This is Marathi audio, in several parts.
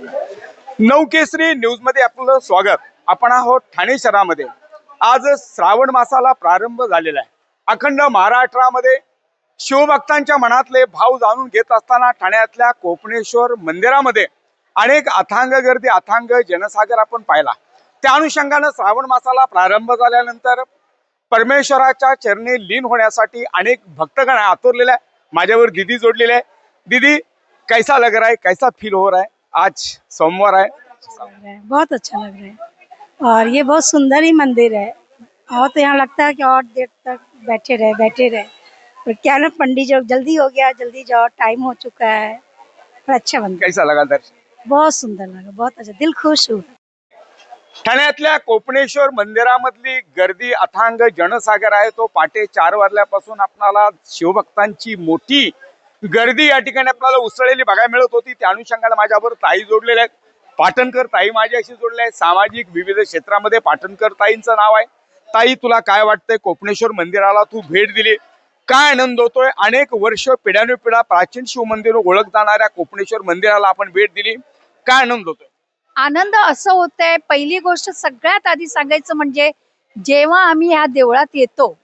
नवकेसरी न्यूजमध्ये आपलं स्वागत. आपण आहोत ठाणे शहरामध्ये. आज श्रावण मासाला प्रारंभ झालेला आहे. अखंड महाराष्ट्रामध्ये शिवभक्तांच्या मनातले भाव जाणून घेत असताना ठाण्यातल्या कोपणेश्वर मंदिरामध्ये अनेक अथांग गर्दी अथांग जनसागर आपण पाहिला. त्या अनुषंगानं श्रावण मासाला प्रारंभ झाल्यानंतर परमेश्वराच्या चरणी लीन होण्यासाठी अनेक भक्तगण आतुरलेले आहे माझ्यावर दिदी जोडलेले आहे. दीदी कैसा लग रहा है? कैसा फील हो रहा है? आज सोमवार है। है बहुत अच्छा लग रहा है। और ये बहुत सुंदर ही मंदिर है। और तो यहाँ लगता है कि और देर तक बैठे रहे बैठे रहे। पर क्या ना पंडित जी जल्दी हो गया जल्दी जाओ टाइम हो चुका है। पर अच्छा मंदिर। कैसा लगा दर्शन? बहुत सुंदर लगा बहुत अच्छा। दिल खुश हुआ। ठाण्यातल्या कोपणेश्वर मंदिरामधली गर्दी अथांग जनसागर आहे. तो पाटे चार वाजल्यापासून आपणाला शिवभक्तांची मोठी गर्दी या ठिकाणी आपल्याला उसळलेली बघायला मिळत होती. त्या अनुषंगाने माझ्याबरोबर ताई जोडलेल्या आहेत. पाटणकर ताई माझ्याशी जोडल्या आहेत. सामाजिक विविध क्षेत्रामध्ये पाटणकर ताईंचं नाव आहे. ताई तुला काय वाटतंय? कोपणेश्वर मंदिराला तू भेट दिली. काय आनंद होतोय? अनेक वर्ष पिढ्यानुपिढा प्राचीन शिव मंदिर ओळख जाणाऱ्या कोपणेश्वर मंदिराला आपण भेट दिली. काय आनंद होतोय? आनंद असं होतंय. पहिली गोष्ट सगळ्यात आधी सांगायचं म्हणजे जेव्हा आम्ही ह्या देवळात येतो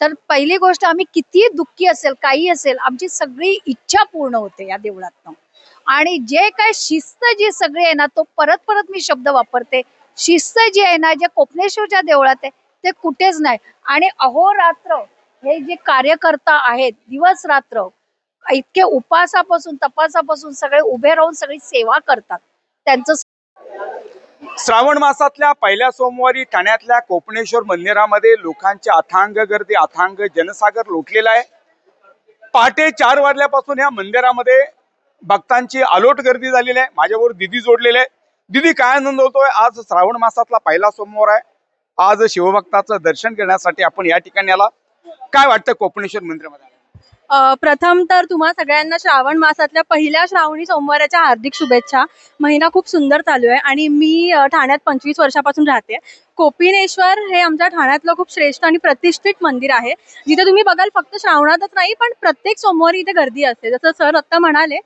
तर पहिली गोष्ट आम्ही किती दुःखी असेल काही असेल आमची सगळी इच्छा पूर्ण होते या देवळातनं. आणि जे काय शिस्त जी सगळी आहे ना तो परत परत मी शब्द वापरते. शिस्त जी आहे ना जे कोपनेश्वरच्या देवळात आहे ते कुठेच नाही. आणि अहोरात्र हे जे कार्यकर्ता आहेत दिवस रात्र इतके उपासापासून तपासापासून सगळे उभे राहून सगळी सेवा करतात. त्यांचं श्रावण मासातल्या पहिल्या सोमवारी ठाण्यातल्या कोपणेश्वर मंदिरामध्ये लोकांची अथांग गर्दी अथांग जनसागर लोटलेला आहे. पहाटे चार वाजल्यापासून या मंदिरामध्ये भक्तांची अलोट गर्दी झालेली आहे. माझ्याबरोबर दिदी जोडलेले आहे. दिदी काय आनंद होतोय? आज श्रावण मासातला पहिला सोमवार आहे. आज शिवभक्ताचं दर्शन घेण्यासाठी आपण या ठिकाणी आला. काय वाटतं कोपणेश्वर मंदिरामध्ये? प्रथम तर तुम्हा सगळ्यांना श्रावण मासातल्या पहिल्या श्रावणी सोमवाराच्या हार्दिक शुभेच्छा. महिना खूप सुंदर चालू आहे आणि मी ठाण्यात पंचवीस वर्षापासून राहते. कोपिनेश्वर हे आमच्या ठाण्यातलं खूप श्रेष्ठ आणि प्रतिष्ठित मंदिर आहे. जिथे तुम्ही बघाल फक्त श्रावणातच नाही पण प्रत्येक सोमवारी इथे गर्दी असते. जसं सर आत्ता म्हणाले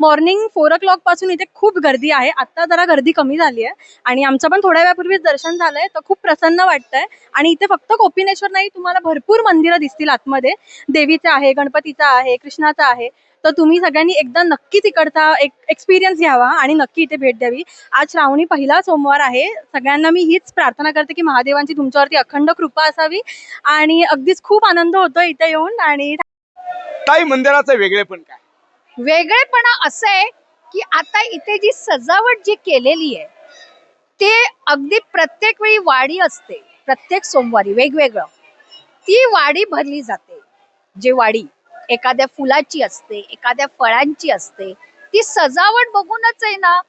मॉर्निंग फोर ओ क्लॉकपासून इथे खूप गर्दी आहे. आता जरा गर्दी कमी झाली आहे. आणि आमचं पण थोड्या वेळापूर्वीच दर्शन झालंय. तर खूप प्रसन्न वाटतंय. आणि इथे फक्त कोपिनेश्वर नाही तुम्हाला भरपूर मंदिरं दिसतील आतमध्ये. देवीचं आहे गणपतीचा आहे कृष्णाचा आहे. तर तुम्ही सगळ्यांनी एकदा नक्की तिकडचा एक एक्सपिरियन्स घ्यावा आणि नक्की इथे भेट द्यावी. आज श्रावणी पहिला सोमवार आहे. सगळ्यांना मी हीच प्रार्थना करते की महादेवांची तुमच्यावरती अखंड कृपा असावी. आणि अगदीच खूप आनंद होतो इथे येऊन. आणि ताई मंदिराचं वेगळेपण काय? वेगळेपणा असं आहे की आता इथे जी सजावट जी केलेली आहे ते अगदी प्रत्येक वेळी वाडी असते प्रत्येक सोमवारी वेगवेगळं. ती वाडी भरली जाते. जे वाडी एखाद्या फुलाची असते एखाद्या फळांची असते ती सजावट बघूनच आहे ना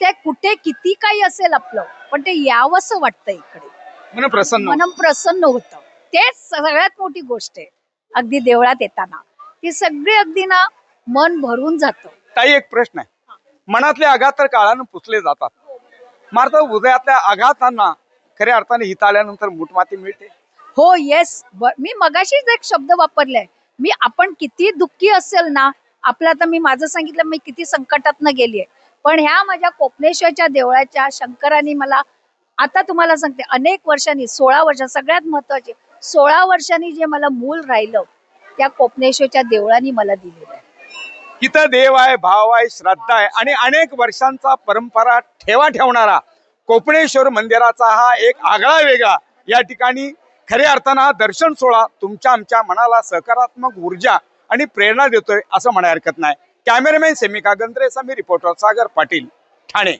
ते कुठे किती काही असेल आपलं पण ते यावंसं वाटतं इकडे. मन प्रसन्न. मन प्रसन्न होतं. तेच सगळ्यात मोठी गोष्ट आहे. अगदी देवळात येताना. ती सगळी अगदी ना मन भरून जातं. ताई एक प्रश्न आहे. मनातले आघात तर काळानं पुसले जातात. मात्र हृदयातल्या आघातांना खऱ्या अर्थाने हित आल्यानंतर मुठमाती मिळते. हो येस मी मगाशीच एक शब्द वापरलाय. मी आपण किती दुःखी असेल ना आपलं आता मी माझं सांगितलं मी किती संकटातनं गेलीये. पण ह्या माझ्या कोपनेश्वरच्या देवळाच्या शंकराने मला आता तुम्हाला सांगते अनेक वर्षांनी सोळा वर्ष सगळ्यात महत्त्वाचे सोळा वर्षांनी जे मला मूल राहिलं त्या कोपनेश्वरच्या देवळाने मला दिलेलं आहे. इथं देव आहे भाव आहे श्रद्धा आहे आणि अनेक वर्षांचा परंपरा ठेवा ठेवणारा कोपणेश्वर मंदिराचा हा एक आगळा वेगळा. या ठिकाणी खऱ्या अर्थानं हा दर्शन सोहळा तुमच्या आमच्या मनाला सकारात्मक ऊर्जा आणि प्रेरणा देतोय असं म्हणाय हरकत नाही. कॅमेरामॅन सेमिका गंद्रे मी रिपोर्टर सागर पाटील ठाणे.